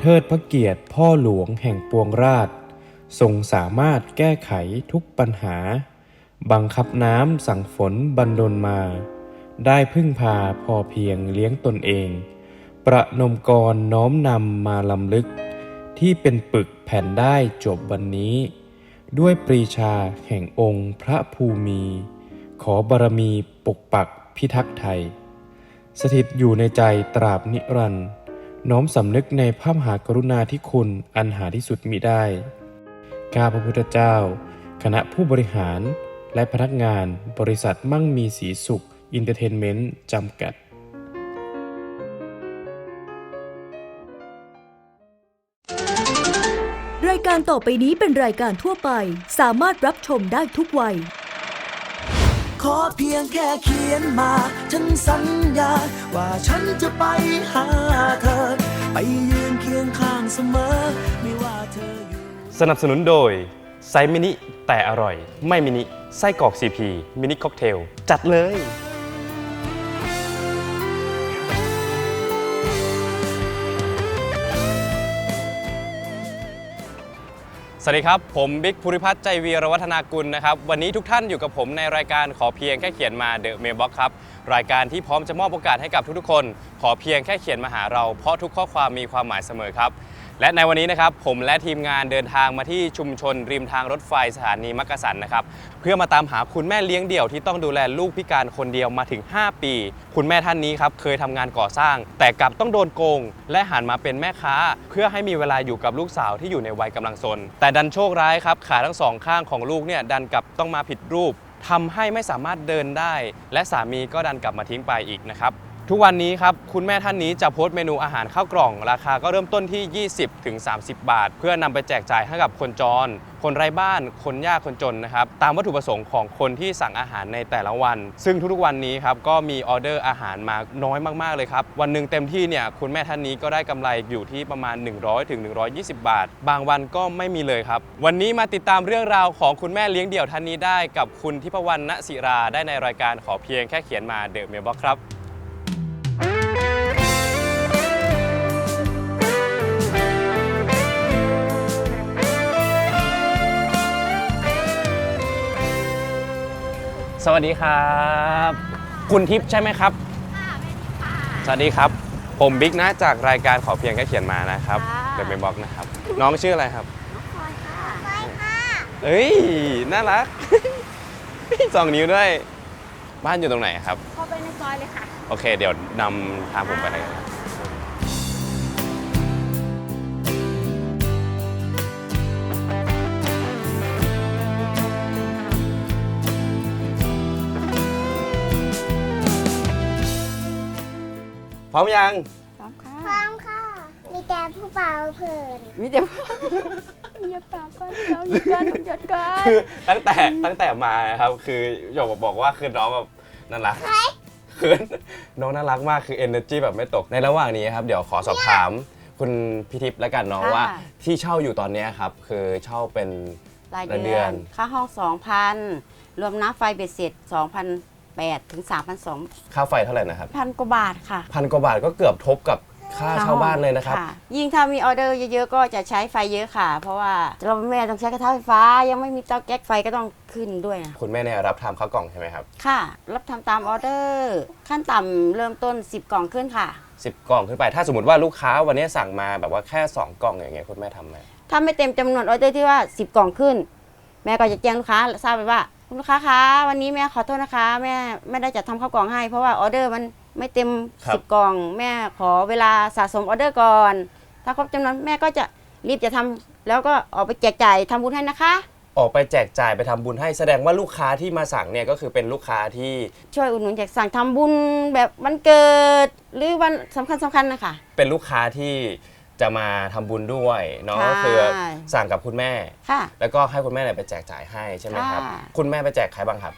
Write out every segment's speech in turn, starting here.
เทิดพระเกียรติพ่อหลวงแห่งปวงราชทรงสามารถแก้ไขทุกปัญหา บังคับน้ำสั่งฝนบันดลมา ได้พึ่งพาพอเพียงเลี้ยงตนเอง ประนมกรน้อมนำมาลำลึก ที่เป็นปึกแผ่นได้จบวันนี้ ด้วยปรีชาแห่งองค์พระภูมิ ขอบารมีปกปักพิทักษ์ไทย สถิตอยู่ในใจตราบนิรันดร์ น้อมสำนึกในพระมหากรุณาธิคุณอันหาที่สุดมิได้ ข้าพระพุทธเจ้า คณะผู้บริหาร และพนักงานบริษัทมั่งมีสีสุข อินเตอร์เทนเมนต์ จำกัดรายการต่อไปนี้เป็นรายการทั่วไป สามารถรับชมได้ทุกวัย ขอเพียงแค่เขียนมาฉันสัญ ญา ว่าฉันจะไปหาเธอ ไปยืนเคียงข้างเสมอ ไม่ว่าเธออยู่ สนับสนุนโดย ไซส์มินิแต่อร่อย ไม่มินิไส้กรอกซีพีมินิค็อกเทล จัดเลย วัสดีครับ ผมบิ๊กภูริพัฒน์ใจวีรวัฒนากุลนะครับ วันนี้ทุกท่านอยู่กับผมในรายการขอเพียงแค่เขียนมาเดอะเมลบ็อกครับ รายการที่พร้อมจะมอบโอกาสให้กับทุกๆคน ขอเพียงแค่เขียนมาหาเรา เพราะทุกข้อความมีความหมายเสมอครับ และในวันนี้นะครับผมและทีมงานเดินทางมาที่ชุมชนริมทางรถไฟสถานีมักกะสันนะครับเพื่อมาตามหาคุณแม่เลี้ยงเดี่ยวที่ต้องดูแลลูกพิการคนเดียวมาถึง 5 ปี คุณแม่ท่านนี้ครับเคยทำงานก่อสร้าง แต่กลับต้องโดนโกง และหันมาเป็นแม่ค้า เพื่อให้มีเวลาอยู่กับลูกสาวที่อยู่ในวัยกำลังซนแต่ดันโชคร้ายครับขาทั้งสองข้างของลูกเนี่ยดันกลับต้องมาผิดรูปทำให้ไม่สามารถเดินได้ และสามีก็ดันกลับมาทิ้งไปอีกนะครับ ทุกวันนี้ครับคุณแม่ท่านนี้จะโพสต์เมนูอาหารข้าวกล่อง ราคาก็เริ่มต้นที่ 20ถึง30 บาท เพื่อนำไปแจกจ่ายให้กับคนจร คนไร้บ้าน คนยากคนจนนะครับตามวัตถุประสงค์ของคนที่สั่งอาหารในแต่ละวัน ซึ่งทุกๆวันนี้ครับก็มีออเดอร์อาหารมาน้อยมากๆเลยครับวันหนึ่งเต็มที่เนี่ยคุณแม่ท่านนี้ก็ได้กำไรอยู่ที่ประมาณ 100ถึง120 บาท บางวันก็ไม่มีเลยครับวันนี้มาติดตามเรื่องราวของคุณแม่เลี้ยงเดี่ยวท่านนี้ได้ กับคุณทิพวรรณณศิราได้ในรายการขอเพียงแค่เขียนมาเดอะเมลบ็อกครับ สวัสดีครับ คุณทิพย์ใช่ไหมครับ สวัสดีครับ ผมบิ๊กนะจากรายการขอเพียงแค่เขียนมานะครับเดอะเมมบ็อกนะครับ น้องชื่ออะไรครับ เอ้ย น่ารัก สองนิ้วด้วย บ้านอยู่ตรงไหนครับ เข้าไปในซอยเลยค่ะ โอเค เดี๋ยวนำทางผมไปเลยครับ พร้อมยัง พร้อมค่ะพร้อมค่ะ มีแต่ผู้เป่าเผินมีแต่อย่าปากกันเราหยุดกันหยุดกันคือตั้งแต่ตั้งแต่มานะครับ คือหยกบอกว่าคือน้องแบบน่ารักคือน้องน่ารักมากคือ energy แบบไม่ตกในระหว่างนี้ครับ เดี๋ยวขอสอบถามคุณพิทิพย์แล้วกันเน้องว่า ที่เช่าอยู่ตอนเนี้ยครับ คือเช่าเป็นรายรายเดืเดืออนนค่าห้อง 2,000 รวมน้ำไฟเบ็ดเสร็จ 2,008ถึง 3,200 ค่าไฟเท่าไหร่นะครับพันกว่าบาทค่ะ พันกว่าบาทก็เกือบทบกับค่าเช่าบ้านเลยนะครับ ยิ่งถ้ามีออเดอร์เยอะๆ ก็จะใช้ไฟเยอะค่ะ เพราะว่าเราแม่ต้องใช้กระทะไฟฟ้า ยังไม่มีเตาแก๊สไฟก็ต้องขึ้นด้วยนะคุณแม่เนี่ยรับทำข้าวกล่องใช่ไหมครับ ค่ะ รับทำตามออเดอร์ ขั้นต่ำเริ่มต้น 10 กล่องขึ้นค่ะ 10 กล่องขึ้นไป ถ้าสมมติว่าลูกค้าวันนี้สั่งมาแบบว่าแค่ 2 กล่องอย่างเงี้ยคุณแม่ทำไหมถ้าไม่เต็มจำนวนออเดอร์ที่ว่า 10 กล่องขึ้นแม่ก็จะแจ้งลูกค้าทราบไปว่าคุณลูกค้าคะวันนี้แม่ขอโทษนะคะแม่ไม่ได้จัดทำข้าวกล่องให้ เพราะว่าออเดอร์มันไม่เต็ม10กล่อง แม่ขอเวลาสะสมออเดอร์ก่อน ถ้าครบจำนวนแม่ก็จะรีบจะทำแล้วก็ออกไปแจกจ่ายทำบุญให้นะคะ ออกไปแจกจ่ายไปทำบุญให้แสดงว่าลูกค้าที่มาสั่งเนี่ยก็คือเป็นลูกค้าที่ช่วยอุดหนุนแจกสั่งทำบุญแบบวันเกิด หรือวันสำคัญสำคัญๆนะคะ เป็นลูกค้าที่ จะมาทำบุญด้วยเนาะใช่ก็คือสั่งกับคุณแม่ ค่ะแล้วก็ให้คุณแม่เนี่ยไปแจกจ่ายให้ใช่ไหมครับ ค่ะ คุณแม่ไปแจกใครบ้างครับ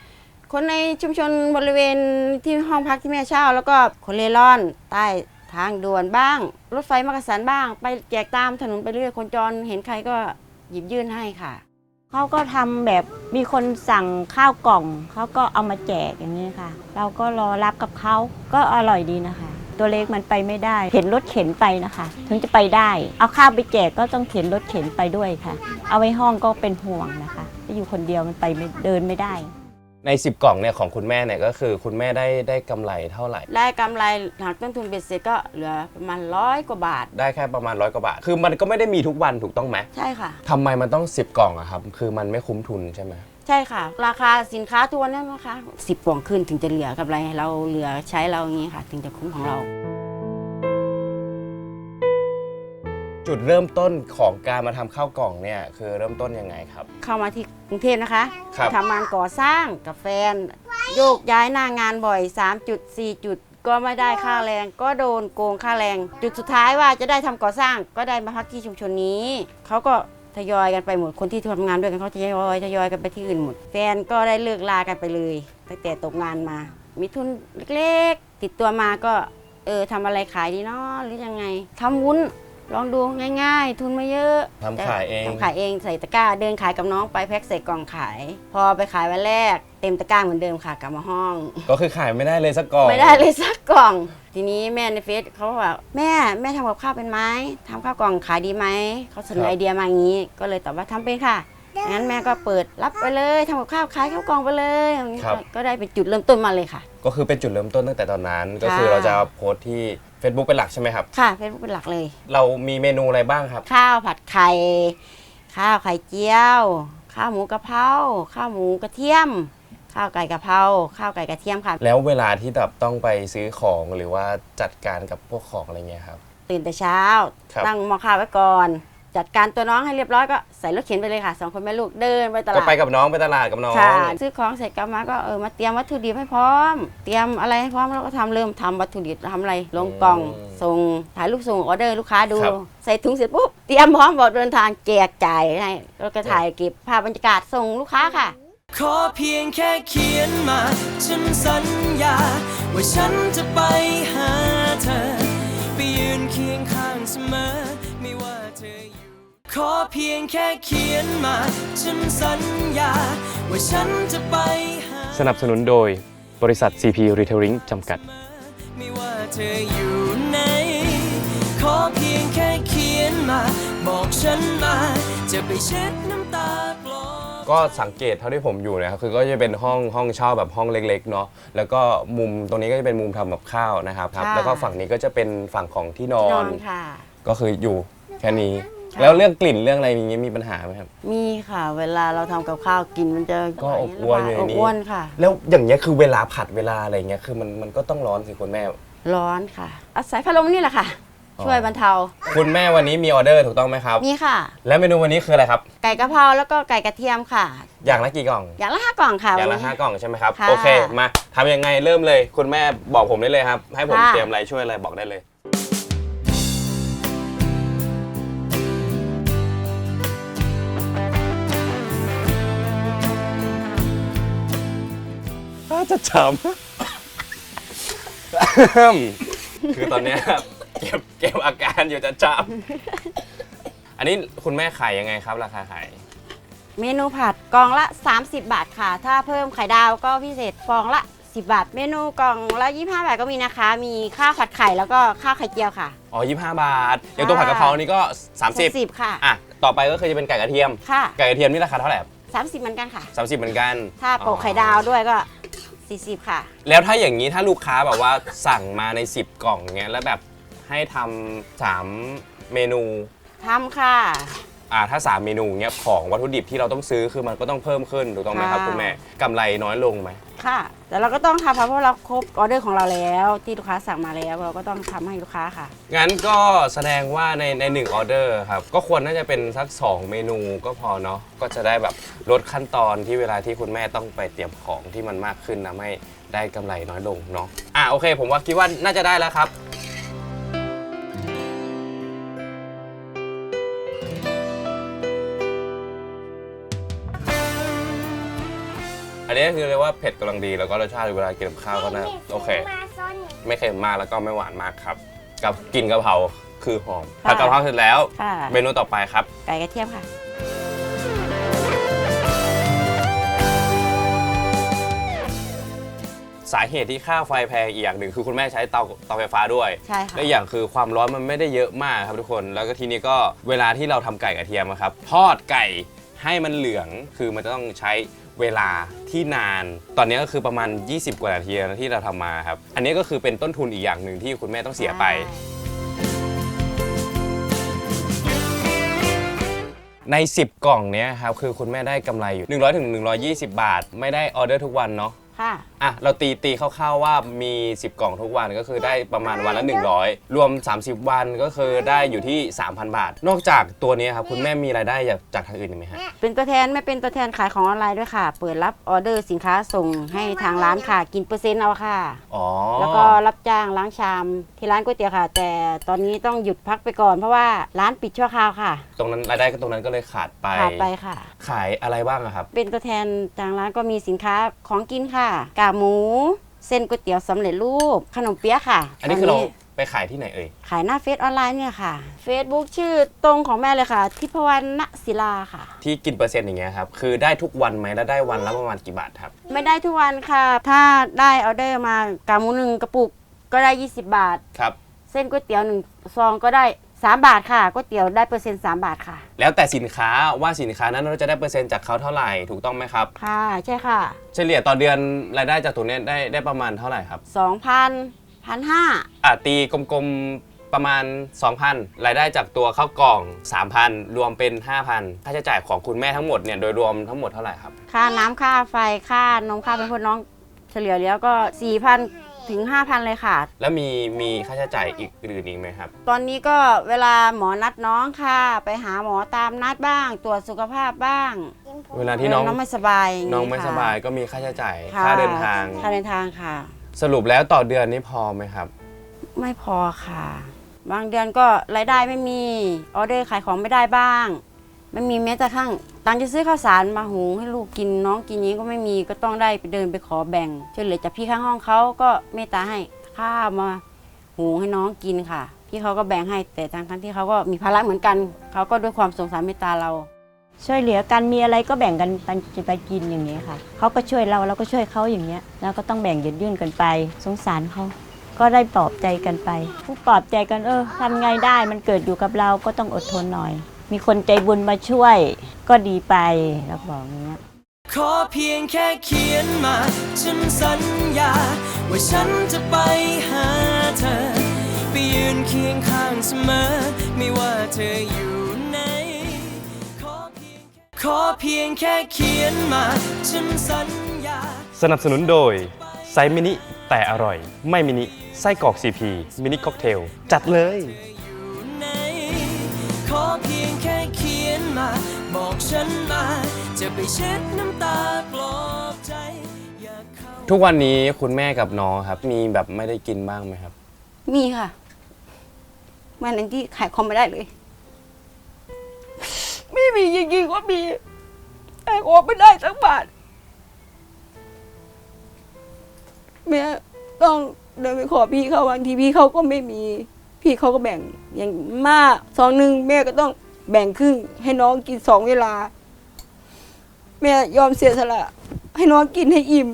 คนในชุมชนบริเวณที่ห้องพักที่แม่เช่า แล้วก็คนเร่ร่อน ใต้ทางด่วนบ้าง รถไฟมักกะสันบ้าง ไปแจกตามถนนไปเรื่อยคนจรเห็นใครก็หยิบยื่นให้ค่ะ เขาก็ทำแบบมีคนสั่งข้าวกล่อง เขาก็เอามาแจกอย่างนี้ค่ะ เราก็รอรับกับเขาก็อร่อยดีนะคะ ตัวเล็กมันไปไม่ได้เข็นรถเข็นไปนะคะ ถึงจะไปได้ เอาข้าวไปแจกก็ต้องเข็นรถเข็นไปด้วยค่ะ เอาไว้ห้องก็เป็นห่วงนะคะถ้าอยู่คนเดียวมันไปไม่เดินไม่ได้ ใน 10 กล่องเนี่ยของคุณแม่เนี่ยก็คือคุณแม่ได้ได้กำไรเท่าไหร่ ได้กำไรหักต้นทุนเบ็ดเสร็จก็เหลือประมาณร้อยกว่าบาท ได้แค่ประมาณร้อยกว่าบาท คือมันก็ไม่ได้มีทุกวันถูกต้องไหมใช่ค่ะ ทำไมมันต้อง 10 กล่องอะครับ คือมันไม่คุ้มทุนใช่ไหม ใช่ค่ะ ราคาสินค้าตัวนั้นนะคะสิบกล่องขึ้นถึงจะเหลือกำไรให้เราเหลือใช้เราอย่างนี้ค่ะ ถึงจะคุ้มของเรา จุดเริ่มต้นของการมาทำข้าวกล่องเนี่ยคือเริ่มต้นยังไงครับ เข้ามาที่กรุงเทพนะคะครับ ทำงานก่อสร้างกับแฟน โยกย้ายหน้างานบ่อย 3 จุด 4 จุด ก็ไม่ได้ค่าแรง ก็โดนโกงค่าแรง จุดสุดท้ายว่าจะได้ทำก่อสร้างก็ได้มาพักที่ชุมชนนี้ เขาก็ ทยอยกันไปหมดคนที่ทำงานด้วยกันเขาทยอยทยอยกันไปที่อื่นหมด แฟนก็ได้เลิกลากันไปเลยตั้งแต่ตกงานมา มีทุนเล็กๆ ติดตัวมาก็เออทำอะไรขายดีเนาะหรือยังไงทำวุ้น ลองดูง่ายๆ ทุนไม่เยอะทำขายเอง ทำขายเองใส่ตะกร้าเดินขายกับน้องไปแพ็คใส่กล่องขาย พอไปขายวันแรก เต็มตะกร้าเหมือนเดิมค่ะกลับมาห้อง ก็คือขายไม่ได้เลยสักกล่องไม่ได้เลยสักกล่อง ทีนี้แม่ในเฟซเขาก็บอกแม่แม่ทำกับข้าวเป็นไหมทำข้าวกล่องขายดีไหมเขาเสนอไอเดียมาอย่างนี้ ก็เลยตอบว่าทำเป็นค่ะงั้นแม่ก็เปิดรับไปเลยทำกับข้าวขายข้าวกล่องไปเลยอย่างนี้ก็ก็ได้เป็นจุดเริ่มต้นมาเลยค่ะ ก็คือเป็นจุดเริ่มต้นตั้งแต่ตอนนั้น ก็คือค่ะเราจะโพสต์ที่ Facebook เป็นหลักใช่ไหมครับ ค่ะเฟซบุ๊กเป็นหลักเลย เรามีเมนูอะไรบ้างครับ ข้าวผัดไข่ ข้าวไข่เจียว ข้าวหมูกะเพรา ข้าวหมูกระเทียม ข้าวไก่กะเพรา ข้าวไก่กระเทียมค่ะ แล้วเวลาที่แบบต้องไปซื้อของหรือว่าจัดการกับพวกของอะไรเงี้ยครับ ตื่นแต่เช้า ครับ ตั้งหม้อข้าวไว้ก่อน จัดการตัวน้องให้เรียบร้อยก็ใส่รถเข็นไปเลยค่ะสองคนแม่ลูกเดินไปตก็ลาดไปกับน้องไปตลาดกับน้องค่ะซื้อของเสร็จกลับมาก็เออมาเตรียมวัตถุดิบให้พร้อม เตรียมอะไรให้พร้อมแล้วก็ทำเริ่มทำวัตถุดิบทำอะไรลงกล่องส่งถ่ายรูปส่งออเดอร์ลูกค้าดู ใส่ถุงเสร็จปุ๊บเตรียมพร้อมบอกเดินทางแจกจ่ายให้แล้วก็ถ่ายเก็บภาพบรรยากาศส่งลูกค้าค่ะขอเพียงแค่เขียนมาฉันสัญญา ว่าฉันจะไปหาเธอ ไปยืนเคียงข้างเสมอ ขอเพียงแค่เขียนมา ฉันสัญญา ว่าฉันจะไปหา สนับสนุนโดยบริษัท CP Retailing จำกัด ไม่ว่าเธออยู่ไหน ขอเพียงแค่เขียนมา บอกฉันมา จะไปเช็ดน้ำตาปลอบ ก็สังเกตเท่าที่ผมอยู่นะครับคือก็จะเป็นห้องห้องเช่าแบบห้องเล็กๆเนาะแล้วก็มุมตรงนี้ก็จะเป็นมุมทำกับข้าวนะครับครับ ค่ะ แล้วก็ฝั่งนี้ก็จะเป็นฝั่งของที่นอน นอนค่ะ ก็คืออยู่แค่นี้ค่ะ แล้วเรื่องกลิ่นเรื่องอะไรอย่างงี้มีปัญหาไหมครับ มีค่ะ เวลาเราทำกับข้าวกินมันจะก็อบอวนอยู่ในอบนี้อวนค่ะ แล้วอย่างเงี้ยคือเวลาผัดเวลาอะไรเงี้ยคือมันมันก็ต้องร้อนสิคุณแม่ ร้อนค่ะอาศัยพัดลมนี่แหละค่ะ อ๋อ ช่วยบรรเทา คุณแม่วันนี้มีออเดอร์ถูกต้องไหมครับนี่ค่ะ และเมนูวันนี้คืออะไรครับ ไก่กะเพราแล้วก็ไก่กระเทียมค่ะ อย่างละกี่กล่อง อย่างละห้ากล่องค่ะอย่างละวันนี้ ห้ากล่องใช่ไหมครับ ค่ะโอเค มาทำยังไงเริ่มเลย คุณแม่บอกผมได้เลยครับ ให้ผมค่ะ เตรียมอะไรช่วยอะไรบอกได้เลย จะจำ คือตอนเนี้ยเก็บเก็บอาการอยู่จะจำ อันนี้คุณแม่ขายยังไงครับ ราคาขาย เมนูผัดกล่องละ 30 บาทค่ะ ถ้าเพิ่มไข่ดาวก็พิเศษฟองละ 10 บาท เมนูกล่องละ 25 บาทก็มีนะคะ มีข้าวผัดไข่แล้วก็ข้าวไข่เจียวค่ะ อ๋อ 25 บาท อย่างตัวผัดกะเพรานี่ก็ 30 30ค่ะ อะ ต่อไปก็คือจะเป็นไก่กระเทียม ค่ะ ไก่กระเทียมนี่ราคาเท่าไหร่30 เหมือนกันค่ะสามสิบเหมือนกัน ถ้าโปะไข่ดาวด้วยก็ 40 ค่ะ แล้วถ้าอย่างนี้ถ้าลูกค้าแบบว่าสั่งมาใน 10 กล่องเงี้ยแล้วแบบให้ทำสามเมนูทำค่ะ อ่าถ้า 3 เมนูเงี้ยของวัตถุดิบที่เราต้องซื้อคือมันก็ต้องเพิ่มขึ้นถูกต้องไหมครับค่ะ คุณแม่กำไรน้อยลงไหม ค่ะ แต่เราก็ต้องทำค่ะเพราะเราครบออเดอร์ของเราแล้ว ที่ลูกค้าสั่งมาแล้ว เราก็ต้องทำให้ลูกค้าค่ะ งั้นก็แสดงว่าในในหนึ่งออเดอร์ครับก็ควรน่าจะเป็นสัก 2 เมนูก็พอเนาะก็จะได้แบบลดขั้นตอนที่เวลาที่คุณแม่ต้องไปเตรียมของที่มันมากขึ้นนะไม่ได้กำไรน้อยลงเนาะอะโอเค ผมว่าคิดว่าน่าจะได้แล้วครับ อันนี้คือเรียกว่าเผ็ดกำลังดีแล้วก็รสชาติเวลากินกับข้าวก็น่าโอเค มาซ่อนหนูไม่เค็มมากแล้วก็ไม่หวานมากครับ กับกลินกะเพราคือหอมค่ะผัดกะเพราเสร็จแล้วค่ะ เมนูต่อไปครับ ไก่กระเทียมค่ะสสาเหตุที่ค่าไฟแพงอีกอย่างหนึ่งคือคุณแม่ใช้เตาเตาไฟฟ้าด้วย ใช่ค่ะ และอย่างคือความร้อนมันไม่ได้เยอะมากครับทุกคน แล้วก็ทีนี้ก็เวลาที่เราทำไก่กระเทียมอะครับ ทอดไก่ให้มันเหลืองคือมันจะต้องใช้ เวลาที่นาน ตอนนี้ก็คือประมาณ 20 กว่านาทีแล้วที่เราทำมาครับ อันนี้ก็คือเป็นต้นทุนอีกอย่างหนึ่งที่คุณแม่ต้องเสียไป ใน 10 กล่องเนี้ยครับคือคุณแม่ได้กำไรอยู่ 100ถึง120 บาท ไม่ได้ออเดอร์ทุกวันเนาะ ค่ะ อะเราตีตีคร่าวๆว่ามี 10 กล่องทุกวันก็คือได้ประมาณวันละ 100 รวม 30 วันก็คือได้อยู่ที่ 3,000 บาท นอกจากตัวนี้ครับคุณแม่มีรายได้จากจากทางอื่นอีกไหมฮะเป็นตัวแทนไม่เป็นตัวแทนขายของออนไลน์ด้วยค่ะ เปิดรับออเดอร์สินค้าส่งให้ทางร้านค่ะ กินเปอร์เซ็นต์เอาค่ะ อ๋อแล้วก็รับจ้างล้างชามที่ร้านก๋วยเตี๋ยวค่ะ แต่ตอนนี้ต้องหยุดพักไปก่อนเพราะว่าร้านปิดชั่วคราวค่ะ ตรงนั้นรายได้ก็ตรงนั้นก็เลยขาดไป ขาดไปค่ะ ขายอะไรบ้างอะครับ เป็นตัวแทนทางร้านก็มีสินค้าของกินค่ะกากหมู เส้นก๋วยเตี๋ยวสำเร็จรูป ขนมเปี๊ยะค่ะอันนี้คือเราไปขายที่ไหนเอ่ย ขายหน้าเฟซออนไลน์เนี่ยค่ะ Facebook ชื่อตรงของแม่เลยค่ะ ทิพวรรณศิลาค่ะ ที่กินเปอร์เซ็นต์อย่างเงี้ยครับ คือได้ทุกวันไหมแล้วได้วันละประมาณกี่บาทครับ ไม่ได้ทุกวันค่ะ ถ้าได้ออเดอร์มากากหมูหนึ่งกระปุกก็ได้ 20 บาท ครับ เส้นก๋วยเตี๋ยวหนึ่งซองก็ได้ 3 บาทค่ะก๋วยเตี๋ยวได้เปอร์เซ็นต์3บาทค่ะ แล้วแต่สินค้าว่าสินค้านั้นเราจะได้เปอร์เซ็นต์จากเขาเท่าไหร่ถูกต้องไหมครับ ค่ะใช่ค่ะ เฉลี่ยต่อเดือนรายได้จากตรงเนี้ยได้ได้ประมาณเท่าไหร่ครับ2,000 1,500 อะตีกลมๆประมาณ 2,000 รายได้จากตัวข้าวกล่อง 3,000 รวมเป็น 5,000 ค่าใช้จ่ายของคุณแม่ทั้งหมดเนี่ยโดยรวมทั้งหมดเท่าไหร่ครับ ค่าค่าน้ำค่าไฟค่านมค่าเป็นพวกน้องเฉลี่ยแล้วก็4,000 ถึง 5,000 เลยค่ะ แล้วมีมีค่าใช้จ่ายอีกอื่นอีกไหมครับ ตอนนี้ก็เวลาหมอนัดน้องค่ะ ไปหาหมอตามนัดบ้าง ตรวจสุขภาพบ้างเวลาที่น้องเน้องไม่สบายย่าน้องไม่ค่ะ สบายก็มีค่าใช้จ่ายค่ะค่าเดินทาง ค่าเดินทางค่ะ สรุปแล้วต่อเดือนนี้พอไหมครับ ไม่พอค่ะ บางเดือนก็รายได้ไม่มี ออเดอร์ขายของไม่ได้บ้าง ไม่มีแม้แต่ข้างตังจะซื้อข้าวสารมาหุงให้ลูกกินน้องกินนี้ก็ไม่มีก็ต้องได้ไปเดินไปขอแบ่งช่วยเหลือจากพี่ข้างห้องเขาก็เมตตาให้ข้าวมาหุงให้น้องกินค่ะ พี่เขาก็แบ่งให้แต่ทางทั้งที่เขาก็มีภาระเหมือนกันเขาก็ด้วยความสงสารเมตตาเรา ช่วยเหลือกันมีอะไรก็แบ่งกันไปไปกินอย่างนี้ยค่ะเขาก็ช่วยเราเราก็ช่วยเขาอย่างเงี้ยแล้วก็ต้องแบ่งยืดยื่นกันไป สงสารเขาก็ได้ปลอบใจกันไปผู้ปลอบใจกันเออทำไงได้มันเกิดอยู่กับเราก็ต้องอดทนหน่อย มีคนใจบุญมาช่วยก็ดีไปเราบอกอย่างเงี้ยขอเพียงแค่เขียนมา ฉันสัญญา ว่าฉันจะไปหาเธอ ไปยืนเคียงข้างเสมอ ไม่ว่าเธออยู่ไหนขอเพียงแค่ขอเพียงแค่เขียนมา ฉันสัญญา สนับสนุนโดย ไซส์มินิแต่อร่อย ไม่มินิไส้กรอกซีพีมินิค็อกเทล จัดเลย อยู่ไหนขอเพียงแค่เขียน มา บอกฉันมา จะไปเช็ดน้ำตาปลอบใจ อยากเข้า ทุกวันนี้คุณแม่กับน้องครับ มีแบบไม่ได้กินบ้างไหมครับ มีค่ะวันนั้นที่ขายของไม่ได้เลย ไม่มีจริงๆว่ามีขายของไม่ได้สักบาทแม่ต้องเดินไปขอพี่เขาบางทีพี่เขาก็ไม่มี พี่เขาก็แบ่งอย่างมากซองหนึ่งแม่ก็ต้อง แบ่งครึ่งให้น้องกินสองเวลา แม่ยอมเสียสละ ให้น้องกินให้อิ่ม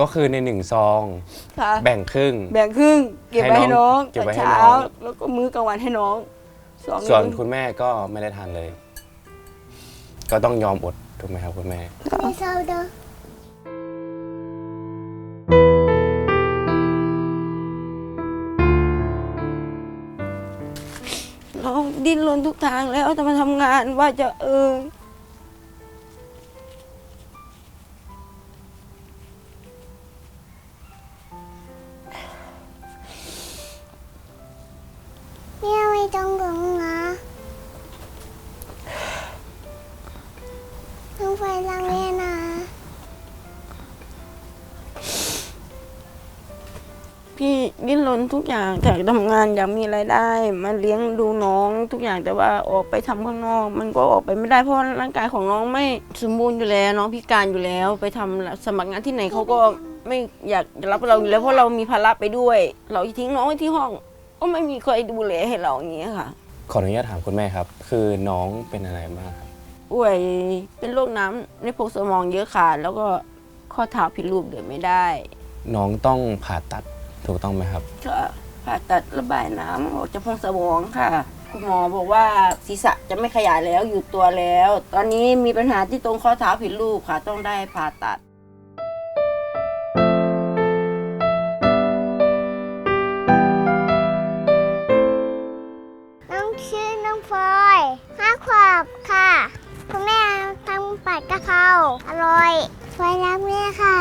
ก็คือในหนึ่งซอง ค่ะ แบ่งครึ่ง แบ่งครึ่ง เก็บไว้ให้น้องให้น้องเก็บไว้ให้เช้าน้องแล้วก็มื้อกลางวันให้น้องสองส่วนมื้อคุณแม่ก็ไม่ได้ทานเลย ก็ต้องยอมอดถูกไหมครับคุณแม่ ไม่เศร้าเด้อ ดิ้นรนทุกทางแล้วจะมาทำงานว่าจะเออ ทุกอย่างอยากทำงานอยากมีรายได้ มาเลี้ยงดูน้องทุกอย่างแต่ว่าออกไปทำข้างนอก มันก็ออกไปไม่ได้เพราะร่างกายของน้องไม่สมบูรณ์อยู่แล้วน้องพิการอยู่แล้ว ไปทำสมัครงานที่ไหนเขาก็ไม่อยากรับเราอยู่แล้วเพราะเรามีภาระไปด้วย เราทิ้งน้องไว้ที่ห้อง ก็ไม่มีใครดูแลให้เราอย่างเงี้ยค่ะ ขออนุญาตถามคุณแม่ครับ คือน้องเป็นอะไรบ้างครับป่วยเป็นโรคน้ำในโพรงสมองเยอะค่ะแล้วก็คข้อเท้าผิดรูปเดินไม่ได้ น้องต้องผ่าตัด ถูกต้องไหมครับ ค่ะผ่าตัดระบายน้ำออกจากโพรงสมองค่ะ คุณหมอบอกว่าศีรษะจะไม่ขยายแล้วอยู่ตัวแล้ว ตอนนี้มีปัญหาที่ตรงข้อเท้าผิดรูปค่ะ ต้องได้ผ่าตัด น้องชื่อน้องพลอยห้าขวบค่ะ คุณแม่ทำผัดกะเพราอร่อยพลอยรักแม่ค่ะ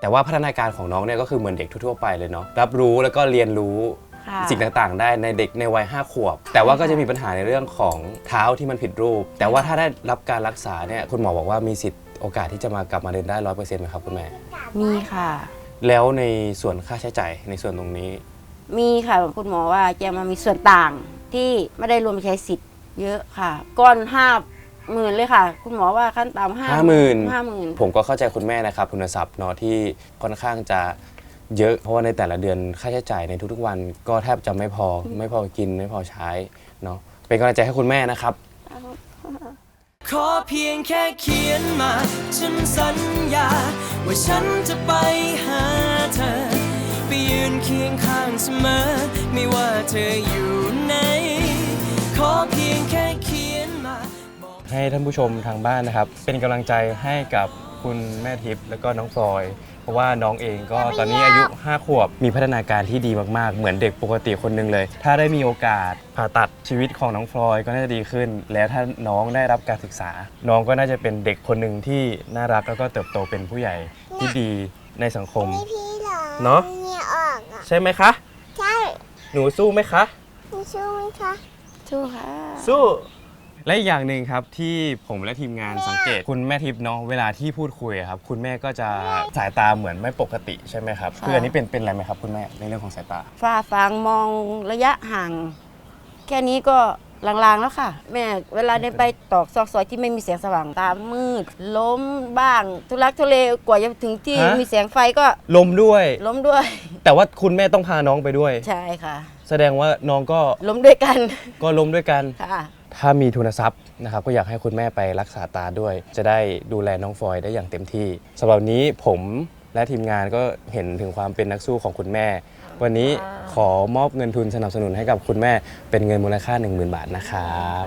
แต่ว่าพัฒนาการของน้องเนี่ยก็คือเหมือนเด็กทั่วๆไปเลยเนาะรับรู้แล้วก็เรียนรู้ค่ะสิ่งต่างๆ ได้ในเด็กในวัย5ขวบ แต่ว่าก็จะมีปัญหาในเรื่องของเท้าที่มันผิดรูป แต่ว่าถ้าได้รับการรักษาเนี่ยคุณหมอบอกว่ามีสิทธิ์โอกาสที่จะมากลับมาเดินได้ร้อยเปอร์เซ็นต์ไหมครับคุณแม่ มีค่ะ แล้วในส่วนค่าใช้จ่ายในส่วนตรงนี้ มีค่ะคุณหมอว่าจะมามีส่วนต่างที่ไม่ได้รวมใช้สิทธิ์เยอะค่ะ ก้อนห้า หมื่นเลยค่ะ คุณหมอว่าขั้นต่ำห้าห้าหมื่นห้าหมื่นผมก็เข้าใจคุณแม่นะครับทุนทรัพย์เนาะที่ค่อนข้างจะเยอะเพราะว่าในแต่ละเดือนค่าใช้จ่ายในทุกๆวัน ก็แทบจะไม่พอไม่พอกินไม่พอใช้เนาะเป็นกำลังใจให้คุณแม่นะครับ ขอเพียงแค่เขียนมา ฉันสัญญา ว่าฉันจะไปหาเธอ ไปยืนเคียงข้างเสมอ ไม่ว่าเธออยู่ไหนขอเพียงแค่เขียนมา ให้ท่านผู้ชมทางบ้านนะครับ เป็นกำลังใจให้กับคุณแม่ทิพย์แล้วก็น้องฟลอย เพราะว่าน้องเองก็ตอนนี้อายุ 5 ขวบ มีพัฒนาการที่ดีมากๆ เหมือนเด็กปกติคนหนึ่งเลย ถ้าได้มีโอกาสผ่าตัดชีวิตของน้องฟลอยก็น่าจะดีขึ้น แล้วถ้าน้องได้รับการศึกษา น้องก็น่าจะเป็นเด็กคนหนึ่งที่น่ารักแล้วก็เติบโตเป็นผู้ใหญ่ที่ดีในสังคมมีพี่เหรอเนอะ เนี่ยออกอะ ใช่ไหมคะ ใช่หนูสู้ไหมคะ มีชู้ไหมคะ สู้ค่ะสู้ และอีกอย่างหนึ่งครับที่ผมและทีมงานสังเกต คุณแม่ทิพย์เนาะเวลาที่พูดคุยอะครับ คุณแม่ก็จะสายตาเหมือนไม่ปกติใช่ไหมครับค่ะคืออันนี้เป็นเป็นอะไรไหมครับคุณแม่ในเรื่องของสายตา ฝ้าฟางมองระยะห่าง แค่นี้ก็ลางๆแล้วค่ะ แม่เวลาเดินไปตอกซอกซอยที่ไม่มีแสงสว่างตามืด ล้มบ้าง ทุลักทุเลกว่าจะถึงที่ฮะ มีแสงไฟก็ลมด้วย ล้มด้วย แต่ว่าคุณแม่ต้องพาน้องไปด้วย ใช่ค่ะ แสดงว่าน้องก็ล้มด้วยกันก็ล้มด้วยกัน ค่ะ ถ้ามีทุนทรัพย์นะครับก็อยากให้คุณแม่ไปรักษาตาด้วย จะได้ดูแลน้องฟอยได้อย่างเต็มที่สำหรับวันนี้ผมและทีมงานก็เห็นถึงความเป็นนักสู้ของคุณแม่ วันนี้ขอมอบเงินทุนสนับสนุนให้กับคุณแม่เป็นเงินมูลค่า 10,000 บาทนะครับ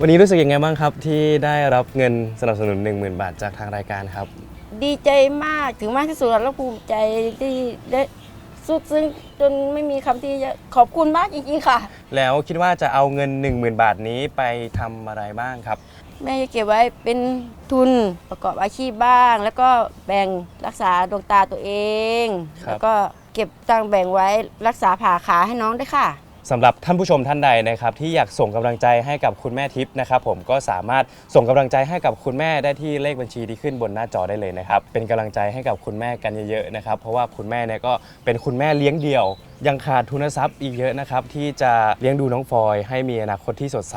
วันนี้รู้สึกยังไงบ้างครับ ที่ได้รับเงินสนับสนุน 10,000 บาทจากทางรายการครับ ดีใจมากถึงมากที่สุดแล้วภูมิใจที่ได้ สุดซึ้งจนไม่มีคำที่จะขอบคุณมากจริงๆค่ะ แล้วคิดว่าจะเอาเงิน 10,000 บาทนี้ไปทำอะไรบ้างครับ แม่จะเก็บไว้เป็นทุนประกอบอาชีพบ้าง แล้วก็แบ่งรักษาดวงตาตัวเอง ครับ แล้วก็เก็บตังค์แบ่งไว้รักษาผ่าขาให้น้องด้วยค่ะ สำหรับท่านผู้ชมท่านใดนะครับที่อยากส่งกำลังใจให้กับคุณแม่ทิพย์นะครับผมก็สามารถส่งกำลังใจให้กับคุณแม่ได้ที่เลขบัญชีที่ขึ้นบนหน้าจอได้เลยนะครับเป็นกำลังใจให้กับคุณแม่กันเยอะๆนะครับเพราะว่าคุณแม่เนี่ยก็เป็นคุณแม่เลี้ยงเดี่ยว ยังขาดทุนทรัพย์อีกเยอะนะครับที่จะเลี้ยงดูน้องฟอยให้มีอนาคตที่สดใส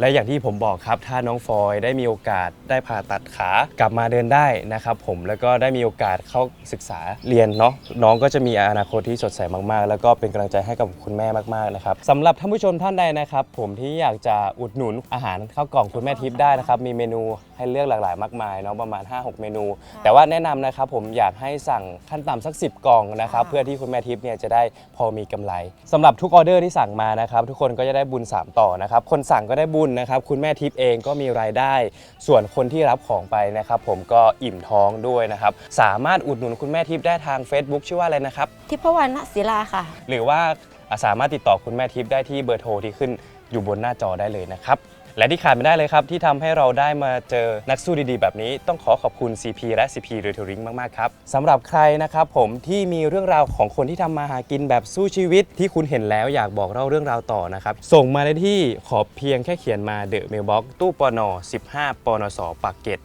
และอย่างที่ผมบอกครับ ถ้าน้องฟอยได้มีโอกาสได้ผ่าตัดขากลับมาเดินได้นะครับผมแล้วก็ได้มีโอกาสเข้าศึกษาเรียนเนาะน้องก็จะมีอนาคตที่สดใสมากๆ แล้วก็เป็นกำลังใจให้กับคุณแม่มากๆนะครับสำหรับท่านผู้ชมท่านใดนะครับ ผมที่อยากจะอุดหนุนอาหารข้าวกล่องคุณแม่ทิพย์ได้นะครับมีเมนูให้เลือกหลากหลายมากมายเนาะประมาณ 5-6 เมนู แต่ว่าแนะนำนะครับผมอยากให้สั่งขั้นต่ำสัก 10 กล่องนะครับเพื่อที่คุณแม่ทิพย์เนี่ยจะได้พอมีกำไรสำหรับทุกออเดอร์ที่สั่งมานะครับทุกคนก็จะได้บุญ 3 ต่อนะครับคนสั่งก็ได้บุญนะครับคุณแม่ทิพย์เองก็มีรายได้ ส่วนคนที่รับของไปนะครับผมก็อิ่มท้องด้วยนะครับสามารถอุดหนุนคุณแม่ทิพย์ได้ทาง Facebook ชื่อว่าอะไรนะครับทิพวรรณศิลาค่ะ หรือว่าอะสามารถติดต่อคุณแม่ทิพย์ได้ที่เบอร์โทรที่ขึ้นอยู่บนหน้าจอได้เลยนะครับ และที่ขาดไม่ได้เลยครับ ที่ทำให้เราได้มาเจอนักสู้ดีๆ แบบนี้ ต้องขอขอบคุณ CP และ CP r e t a r i n g มาก ๆ ครับสำหรับใครนะครับผมที่มีเรื่องราวของคนที่ทำมาหากินแบบสู้ชีวิต ที่คุณเห็นแล้วอยากบอกเล่าเรื่องราวต่อนะครับ ส่งมาได้ที่ขอเพียงแค่เขียนมาเดอะเมลบ็อกตู้ปน15ปนสปากเกต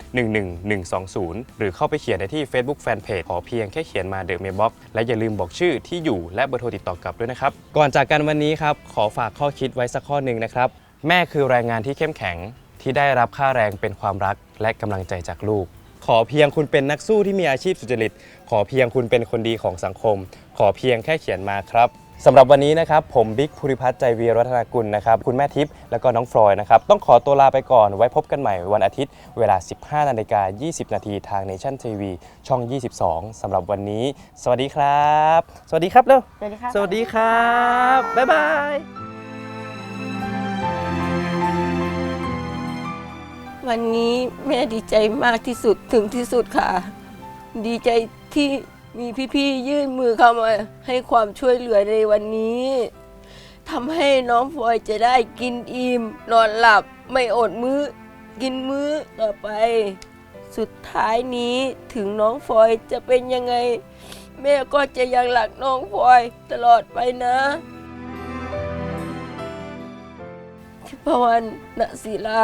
11120 หรือเข้าไปเขียนได้ที่ Facebook Fanpage ขอเพียงแค่เขียนมาเดอะเมลบ็อกและอย่าลืมบอกชื่อที่อยู่และเบอร์โทรติดต่อกลับด้วยนะครับก่อนจากกันวันนี้ครับขอฝากข้อคิดไว้สักข้อหนึ่งนะครับ แม่คือแรงงานที่เข้มแข็งที่ได้รับค่าแรงเป็นความรักและกำลังใจจากลูก ขอเพียงคุณเป็นนักสู้ที่มีอาชีพสุจริต ขอเพียงคุณเป็นคนดีของสังคม ขอเพียงแค่เขียนมาครับสำหรับวันนี้นะครับ ผมบิ๊กภูริพัฒน์ใจวีรัฒนากุลนะครับ คุณแม่ทิพย์แล้วก็น้องฟลอยนะครับ ต้องขอตัวลาไปก่อนไว้พบกันใหม่วันอาทิตย์ เวลา 15นาฬิกา20 นาทีทาง Nation TV ช่อง 22สำหรับวันนี้ สวัสดีครับ สวัสดีครับเร็วสวัสดีค่ะสวัสดีครับ บ๊ายบาย วันนี้แม่ดีใจมากที่สุดถึงที่สุดค่ะ ดีใจที่มีพี่ๆยื่นมือเข้ามาให้ความช่วยเหลือในวันนี้ทำให้น้องพลอยจะได้กินอิ่มนอนหลับไม่อดมื้อ กินมื้อต่อไป สุดท้ายนี้ถึงน้องพลอยจะเป็นยังไง แม่ก็จะยังหลักน้องพลอยตลอดไปนะทิพวรรณศิลา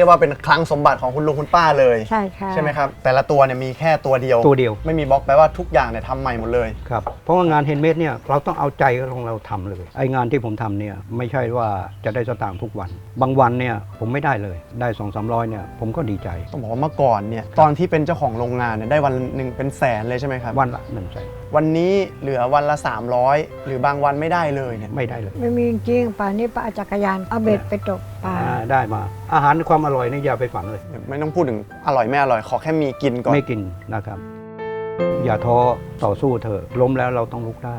รียกว่าเป็นคลังสมบัติของคุณลุงคุณป้าเลยใช่ค่ะ ใช่ไหมครับแต่ละตัวเนี่ยมีแค่ตัวเดียว ตัวเดียว ไม่มีบล็อกแปลว่าทุกอย่างเนี่ยทำใหม่หมดเลย ครับเพราะว่างานเฮนด์เมดเนี่ยเราต้องเอาใจของเราทำเลย ไองานที่ผมทำเนี่ยไม่ใช่ว่าจะได้สตางค์ทุกวัน บางวันเนี่ยผมไม่ได้เลยได้สองสามร้อยเนี่ยผมก็ดีใจต้องบอกว่าเมื่อก่อนเนี่ยตอนที่เป็นเจ้าของโรงงานเนี่ยได้วันหนึ่งเป็นแสนเลยใช่ไหมครับวันละหนึ่งใจวันนี้เหลือวันละ 300 หรือบางวันไม่ได้เลยเนี่ยไม่ได้เลย ไม่มีจริงป่านนี้ป้าเอาจักรยานเอาเบ็ดไปตกปลาอ่าได้มา อาหารความอร่อยนี่อย่าไปฝันเลย ไม่ต้องพูดถึงอร่อยไม่อร่อยขอแค่มีกินก่อนไม่กินนะครับ อย่าท้อต่อสู้เถอะล้มแล้วเราต้องลุกได้